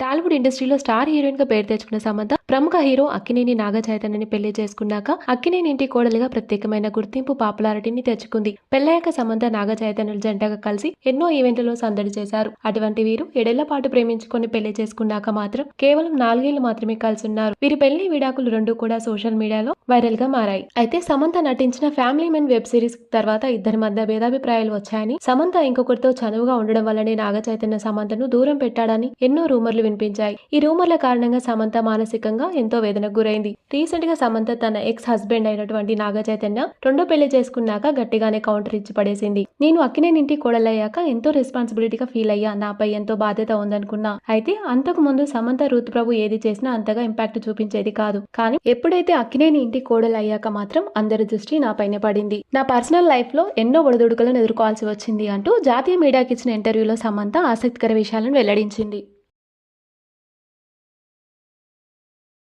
టాలీవుడ్ ఇండస్ట్రీలో స్టార్ హీరోయిన్గా పేరు తెచ్చుకున్న సమంత ప్రముఖ హీరో అక్కినేని నాగ చైతన్యని పెళ్ళి చేసుకున్నాక అక్కినేని ఇంటి కోడలిగా ప్రత్యేకమైన గుర్తింపు పాపులారిటీని తెచ్చుకుంది. పెళ్ళయ్యాక సమంత నాగ చైతన్యులు జంటగా కలిసి ఎన్నో ఈవెంట్లలో సందడి చేశారు. అటువంటి వీరు ఏడేళ్ళ పాటు ప్రేమించుకొని పెళ్ళి చేసుకున్నాక మాత్రం కేవలం నాలుగేళ్ళు మాత్రమే కలిసి ఉన్నారు వీరి పెళ్ళి విడాకులు రెండు కూడా సోషల్ మీడియాలో వైరల్గా మారాయి. అయితే సమంత నటించిన ఫ్యామిలీ మెన్ వెబ్ సిరీస్ తర్వాత ఇద్దరి మధ్య భేదాభిప్రాయాలు వచ్చాయని సమంత ఇంకొకరితో చనువుగా ఉండడం వల్లనే నాగ చైతన్య సమంతను దూరం పెట్టాడని ఎన్నో రూమర్లు వినిపించాయి. ఈ రూమర్ల కారణంగా సమంత మానసికంగా ఎంతో వేదనకు గురైంది. రీసెంట్గా సమంత తన ఎక్స్ హస్బెండ్ అయినటువంటి నాగ చైతన్య రెండో పెళ్ళి చేసుకున్నాక గట్టిగానే కౌంటర్ ఇచ్చి పడేసింది. నేను అక్కినేనింటి కోడలయ్యాక ఎంతో రెస్పాన్సిబిలిటీగా ఫీల్ అయ్యా. నాపై ఎంతో బాధ్యత ఉందనుకున్నా. అయితే అంతకు ముందు సమంత రుతు ప్రభు ఏది చేసినా అంతగా ఇంపాక్ట్ చూపించేది కాదు. కానీ ఎప్పుడైతే అక్కినేని ఇంటి కోడలయ్యాక మాత్రం అందరి దృష్టి నాపైనే పడింది. నా పర్సనల్ లైఫ్లో ఎన్నో ఒడిదుడుకులను ఎదుర్కోవాల్సి వచ్చింది అంటూ జాతీయ మీడియాకి ఇచ్చిన ఇంటర్వ్యూలో సమంత ఆసక్తికర విషయాలను వెల్లడించింది.